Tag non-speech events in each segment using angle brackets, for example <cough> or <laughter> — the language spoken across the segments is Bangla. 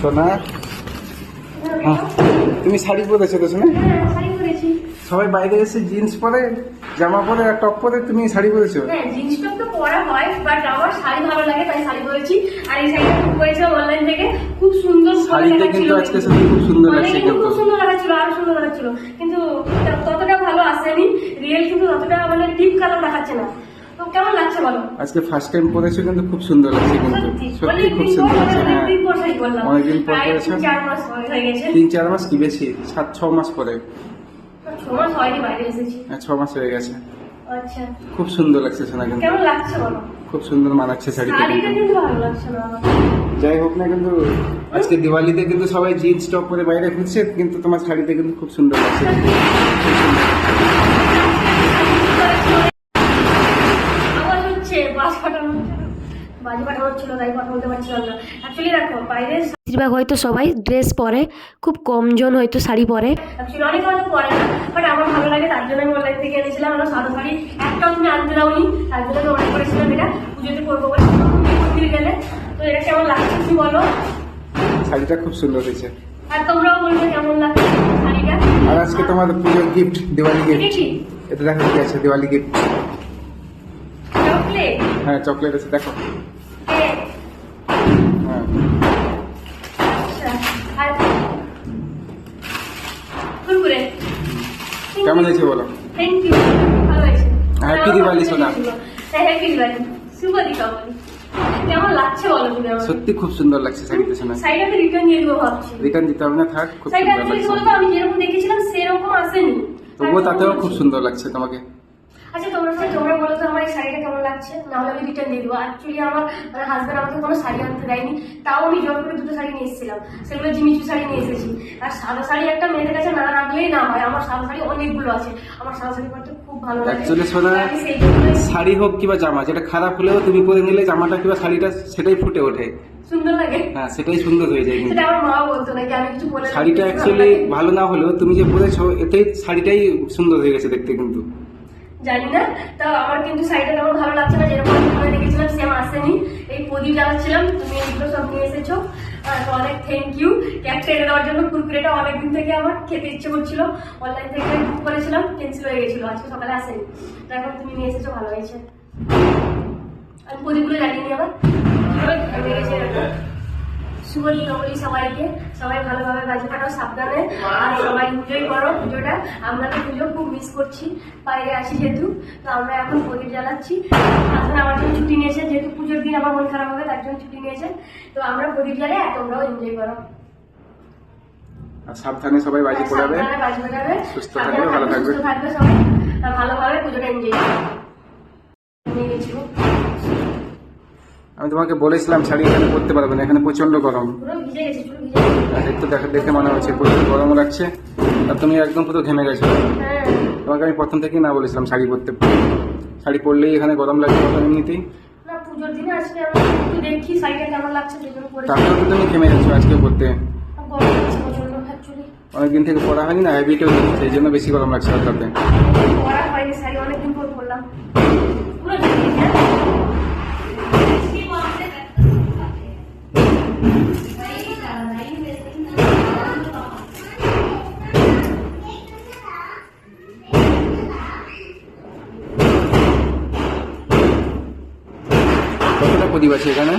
সোনা। হ্যাঁ, তুমি শাড়ি পরেছো তো হ্যাঁ পরেছি সবাই বাইরে এসে জিন্স পরে জামা পরে আর টপ পরে তুমি শাড়ি পরেছো? হ্যাঁ জিন্স টপ তো পরা হয় বাট আমার শাড়ি ভালো লাগে তাই শাড়ি পরেছি। আর এই শাড়িটা বুক করেছিলাম অনলাইন থেকে। খুব সুন্দর শাড়িটা কিন্তু আজকে সত্যি খুব সুন্দর লাগছে কিন্তু খুব সুন্দর লাগাচ্ছিল আরও সুন্দর লাগাচ্ছিল কিন্তু ততটা ভালো আসেনি। রিয়েল কিন্তু ততটা মানে ডিপ কালার দেখাচ্ছে না। তো কেমন লাগছে বলো? আজকে ফার্স্ট টাইম পরেছো কিন্তু খুব সুন্দর লাগছে কিন্তু। সত্যি খুব সুন্দর লাগছে হ্যাঁ। অনেকদিন পর পরেছো? তিন চার মাস কি বেশি? সাত ছ মাস পরে। ছ মাস হ্যাঁ ছ মাস হয়ে গেছে। আচ্ছা। খুব সুন্দর লাগছে সোনা কিন্তু। কেমন লাগছে বলো? খুব সুন্দর মানাচ্ছে শাড়িটা কিন্তু। কিন্তু ভালো লাগছে যাই হোক না কিন্তু আজকে দিওয়ালিতে কিন্তু সবাই জিন্স টপ পরে বাইরে ঘুরছে কিন্তু তোমার শাড়িতে কিন্তু খুব সুন্দর লাগছে <laughs> আওয়াজ হচ্ছে বাস ফাটানো হচ্ছে না। তাই কথা বলতে পারছিলাম না। অ্যাকচুয়ালি দেখো বাইরে বেশিরভাগ হয়তো সবাই ড্রেস পরে খুব কমজন হয়তো শাড়ি পরে। অ্যাকচুয়ালি অনেকে হয়তো পরে না বাট আমার ভালো লাগে তার জন্য আমি অনলাইন থেকে এনেছিলাম। আমার সাদা শাড়ি একটাও তুমি আনতে দাওনি তার জন্য আমি অর্ডার করেছিলাম এটা। পুজোতে করব বলে মন্দির গেলে। তো এটা কেমন লাগছে তুমি বলো? শাড়িটা খুব সুন্দর হয়েছে। আর তোমরাও বলবে কেমন লাগছে শাড়িটা? আর আজকে তোমার পুজোর গিফট দিওয়ালি গিফট কি এটা দেখো কি আছে দিওয়ালি গিফট চকলেট হ্যাঁ চকলেট আছে দেখো। হ্যাঁ কেমন হয়েছে বলো? থ্যাংক ইউ ভালো হয়েছে। সোনা। হ্যাঁ হ্যাপি দিওয়ালি শুভ দীপাবলি। কেমন লাগছে বলো তুমি আমার সত্যি খুব সুন্দর লাগছে শাড়িতে শোনা শাড়িটাকে রিটার্ন দিয়ে দেবো ভাবছি। রিটার্ন দিতে হবে না থাক খুব সুন্দর লাগছে। আমি যেরকম দেখেছিলাম সেরকম আসেনি। তবুও তাতেও খুব সুন্দর লাগছে তোমাকে। আচ্ছা তোমরা তোমরা বলো তো আমার এই শাড়িটা কেমন লাগছে? নাহলে আমি রিটার্ন দিয়ে দেবো। অ্যাকচুয়ালি আমার মানে হাজব্যান্ড আমাকে কোনো শাড়ি আনতে দেয়নি। তাও আমি জোর করে দুটো শাড়ি নিয়ে এসেছিলাম। সেগুলো জিমিচু শাড়ি নিয়ে এসেছি। আর সাদা শাড়ি একটা মেয়েদের কাছে না রাখলেই না হয়। আমার সাদা শাড়ি অনেকগুলো আছে। আমার সাদা শাড়ি পরতে খুব ভালো লাগে। শাড়ি হোক কিংবা জামা যেটা খারাপ হলেও তুমি পরে নিলে জামাটা কিংবা শাড়িটা সেটাই ফুটে ওঠে। সুন্দর লাগে? হ্যাঁ সেটাই সুন্দর হয়ে যায় সেটা আমার মা বলতো নাকি আমি কিছু বলে শাড়িটা অ্যাকচুয়ালি ভালো না হলেও তুমি যে পরেছো এতেই শাড়িটাই সুন্দর হয়ে গেছে দেখতে কিন্তু। জানি না তো আমার কিন্তু শাড়িটা তেমন ভালো লাগছে না যেরকম আমি দেখেছিলাম সেম আসেনি। এই প্রদীপ জ্বালাচ্ছিলাম তুমি এইগুলো সব নিয়ে এসেছ। তো অনেক থ্যাংক ইউ ক্যাকটা এনে দেওয়ার জন্য কুরকুরেটা অনেকদিন থেকে আমার খেতে ইচ্ছে করছিল। অনলাইন থেকে বুক করেছিলাম ক্যান্সেল হয়ে গেছিল আজকে সকালে আসেনি। তো এখন তুমি নিয়ে এসেছ ভালো হয়েছে। আমি প্রদীপগুলো জ্বালিয়ে নিই আবার। ভেঙে গেছে এরকম শুভ দীপাবলি সবাইকে। সবাই ভালোভাবে বাজি ফাটাও সাবধানে আর সবাই এনজয় করো পুজোটা। আমরা তো পুজো খুব মিস করছি বাইরে আছি যেহেতু তো আমরা এখন প্রদীপ জ্বালাচ্ছি। আসলে আমার জন্য ছুটি নিয়েছে যেহেতু পুজোর দিন আমার মন খারাপ হবে তার জন্য ছুটি নিয়েছে তো আমরা প্রদীপ জ্বালাই আর তোমরাও এনজয় করো। সাবধানে সবাই বাজি পড়াবে সাবধানে সুস্থ থাকবে, ভালো থাকবে। সুস্থ থাকবে। সবাই। ভালোভাবে পুজোটা এনজয় করো। নিয়ে গেছিল আমি তোমাকে বলেছিলাম শাড়ি এখানে পরতে পারবে না এখানে প্রচণ্ড গরম। গেছে গেছে। একটু দেখে দেখে মনে হচ্ছে প্রচুর গরম লাগছে। আর তুমি একদম পুরো ঘেমে গেছো। হ্যাঁ। তোমাকে আমি প্রথম থেকেই না বলেছিলাম শাড়ি পরতে শাড়ি পরলেই এখানে গরম লাগছে মতো এমনিতেই। তারপরে তো তুমি ঘেমে যাচ্ছ আজকে পরতে অনেকদিন থেকে পরা হয়নি না হ্যাবিটেও সেই জন্য বেশি গরম লাগছে হালকাতে পরা হয়নি শাড়ি অনেকদিন পর পরলাম পুরো কতটা প্রদীপ আছে এখানে?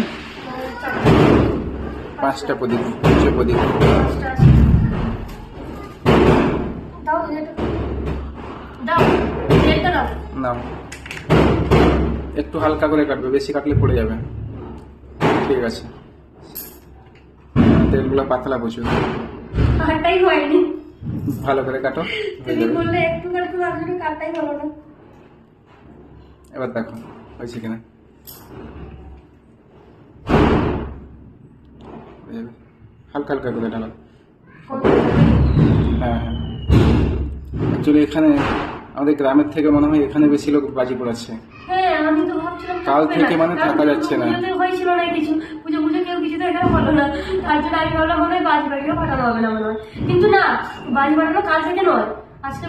পাঁচটা প্রদীপ উচ্চ প্রদীপ। নাও। একটু হালকা করে কাটবে বেশি কাটলে পড়ে যাবে। ঠিক আছে। তেলগুলো পাতলা প্রচুর কাটাই হয়নি ভালো করে কাটো তুমি বললে একটু করে একটু আর কাটাই হলো না। এবার দেখো হয়েছে কিনা। হালকা হালকা করে ঢালো। হ্যাঁ হ্যাঁ। অ্যাকচুয়ালি এখানে আমাদের গ্রামের থেকে মনে হয় এখানে বেশি লোক বাজি পড়াচ্ছে। হ্যাঁ আমি তো কাল থেকে মানে থাকা যাচ্ছে না। হয়েছিল না কিছু? পুজো পুজো কেউ কিছু তো এখানে হলো না। তার জন্য আমি ভাবলাম মনে হয় বাজি বাড়িও ফাটানো হবে না মনে হয়। কিন্তু না বাজি ফাটানো কাল থেকে নয়। আজকে?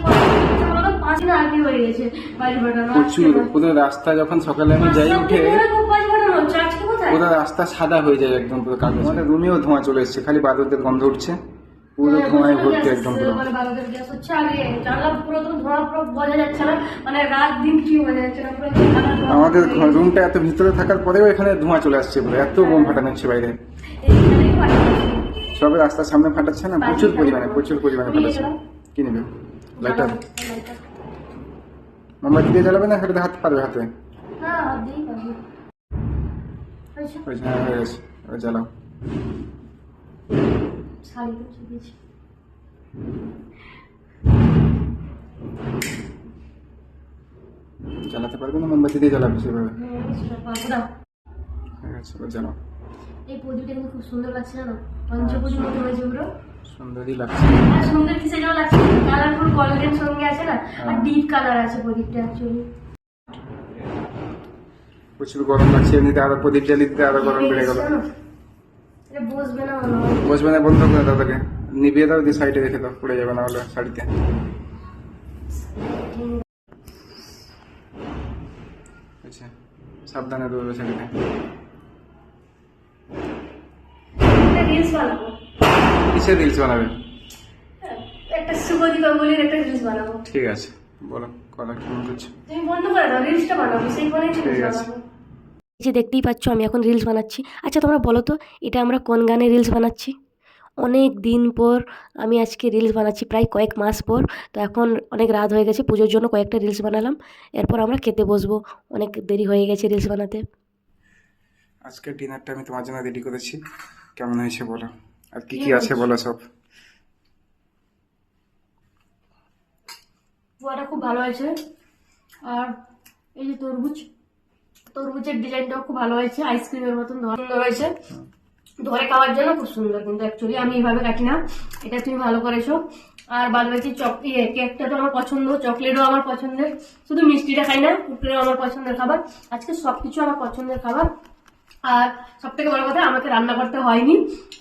পাঁচ দিন আগে হয়ে গেছে বাজি ফাটানো। প্রচুর। পুরো রাস্তা যখন সকালে আমি যাই উঠে পুরো রাস্তা সাদা হয়ে যায় একদম পুরো কাগজ। রুমেও ধোঁয়া চলে এসছে। খালি বাদুরদের গন্ধ উঠছে। পুরো হ্যাঁ, ধোঁয়ায় ভর্তি একদম পুরো। মানে গ্যাস হচ্ছে আর জানলা পুরো ধোঁয়া পুরো বোঝা যাচ্ছে না মানে রাত দিন কি বোঝা যাচ্ছে না পুরো আমাদের হয়ে রুমটা এত ভিতরে থাকার পরেও এখানে ধোঁয়া চলে আসছে পুরো এত বোম ফাটানো হচ্ছে বাইরে। সবে রাস্তার সামনে ফাটাচ্ছে না? প্রচুর পরিমাণে প্রচুর পরিমাণে ফাটাচ্ছে। কি নেবে? Lighter lighter. মোমবাতি দিয়ে জ্বালাবে না হাত পারবে হাতে? হাত পারব। হয়েছে, হ্যাঁ, হয়ে জ্বালাও। শাড়ি দিয়েছি। জ্বালাতে পারবে না? মোমবাতি দিয়ে জ্বালাবে সেভাবে? হ্যাঁ। হয়ে জ্বালাও। এই প্রদীপটা কিন্তু খুব সুন্দর লাগছে পঞ্চপ্রদীপ মতো হয়েছে পুরো। সুন্দরই লাগছে। আর সুন্দর কি সেটাও লাগছে? কালারফুল গোল্ডেন সঙ্গে আছে না? আর হ্যাঁ। ডিপ কালার আছে প্রদীপটা অ্যাকচুয়ালি প্রচুর গরম লাগছে এমনিতে আরও প্রদীপ জ্বালিয়ে দিতে আরও গরম বেড়ে গেল। বসবে না না বন্ধ করে দাও তাকে। নিভিয়ে দাও দিয়ে সাইডে রেখে দাও পড়ে যাবে না হলে শাড়িতে। আচ্ছা সাবধানে দেবে শাড়িতে। একটা রিলস বানাবো। কিসের রিলস বানাবে? একটা শুভ দীপাবলির একটা রিলস বানাবো। ঠিক আছে বলো কথা কেমন করছ? তুমি বন্ধ করে দাও রিলসটা বানাবো সেই ফোনেই ঠিক আছে। যে দেখতেই পাচ্ছ আমি এখন রিলস বানাচ্ছি। আচ্ছা তোমরা বলো তো এটা আমরা কোন গানে রিলস বানাচ্ছি? অনেক দিন পর আমি আজকে রিলস বানাচ্ছি প্রায় কয়েক মাস পর। তো এখন অনেক রাত হয়ে গেছে পুজোর জন্য কয়েকটা রিলস বানালাম। এরপর আমরা খেতে বসবো। অনেক দেরি হয়ে গেছে রিলস বানাতে। আজকের ডিনারটা আমি তোমার জন্য রেডি করেছি। কেমন হয়েছে বলো? আর কি কি আছে বলো সব? পোয়াটা খুব ভালো হয়েছে। আর এই যে তরমুজ। তরমুজের ডিজাইনটাও খুব ভালো হয়েছে আইসক্রিমের মতন সুন্দর হয়েছে। ধরে খাওয়ার জন্য খুব সুন্দর কিন্তু অ্যাকচুয়ালি আমি এইভাবে কাটি না, এটা তুমি ভালো করেছ। আর বাদ বাকি চক ইয়ে কেকটা তো আমার পছন্দ, চকলেটও আমার পছন্দের। শুধু মিষ্টিটা খাই না কুকুরেও আমার পছন্দের খাবার। আজকে সবকিছু আমার পছন্দের খাবার। আর সব থেকে বড় কথা আমাকে রান্না করতে হয়নি।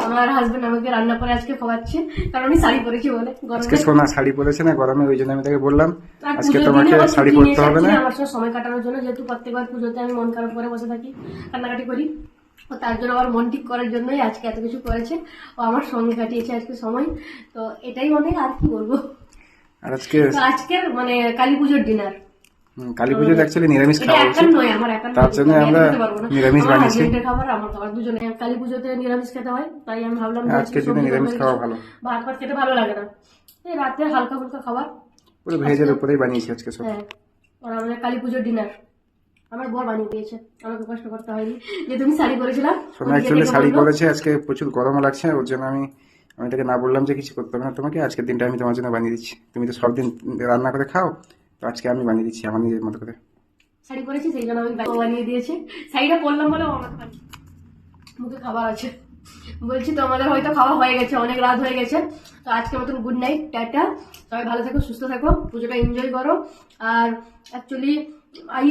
আমার হাজবেন্ড আমাকে রান্না করে আজকে খাওয়াচ্ছে। কারণ আমি শাড়ি পরেছি বলে। আজকে সোনা শাড়ি পরেছে না গরমে ওই জন্য আমি তাকে বললাম আজকে তোমাকে শাড়ি পরতে হবে না। আমার সাথে সময় কাটানোর জন্য যেহেতু প্রত্যেকবার পুজোতে আমি মন খারাপ করে বসে থাকি কান্নাকাটি করি। ও তার জন্য আমার মন ঠিক করার জন্যই আজকে এত কিছু করেছে। ও আমার সঙ্গে কাটিয়েছে আজকে সময়। তো এটাই অনেক আর কি বলব। আর আজকে আজকের মানে কালী পুজোর ডিনার কালী পুজোতে অ্যাকচুয়ালি নিরামিষ খাওয়া উচিত। তার জন্য আমরা। নিরামিষ বানিয়েছি। খাবার আমার খাবার দুজনে কালী পুজোতে নিরামিষ খেতে হয় তাই আমি ভাবলাম আজকের দিনে নিরামিষ খাওয়া ভালো। ভাত ভাত খেতে ভালো লাগে না। এই রাতে হালকা ফুলকা খাবার। পুরো ভেজের উপরেই বানিয়েছি আজকে সব। হ্যাঁ আর আমাদের কালী পুজোর ডিনার আমার বর বানিয়ে দিয়েছে আমাকে কষ্ট করতে হয়নি। যে তুমি শাড়ি পরেছিলাম সোনা অ্যাকচুয়ালি শাড়ি পরেছে আজকে প্রচুর গরমও লাগছে ওর জন্য আমি আমি তাকে না বললাম যে কিছু করতে হবে না। তোমাকে আজকের দিনটা আমি তোমার জন্য বানিয়ে দিচ্ছি। তুমি তো সব দিন রান্না করে খাও আজকে আমি বানিয়ে দিচ্ছি আমার নিজের মতো করে। শাড়ি পরেছি, সেই জন্য আমি বানিয়ে দিয়েছে। শাড়িটা পরলাম বলে ও আমাকে মুখে খাবার আছে। বলছি তো আমাদের হয়তো খাওয়া হয়ে গেছে, অনেক রাত হয়ে গেছে। তো আজকের মতন গুড নাইট টাটা। সবাই ভালো থাকো, সুস্থ থাকো, পুজোটা এনজয় করো। আর অ্যাকচুয়ালি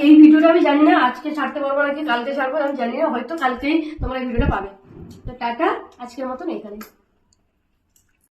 এই ভিডিওটা আমি জানি না, আজকে ছাড়তে পারব নাকি, কালকে ছাড়বো, আমি জানি না। হয়তো কালকেই তোমরা এই ভিডিওটা পাবে। তো টাটা, আজকের মতন এখানে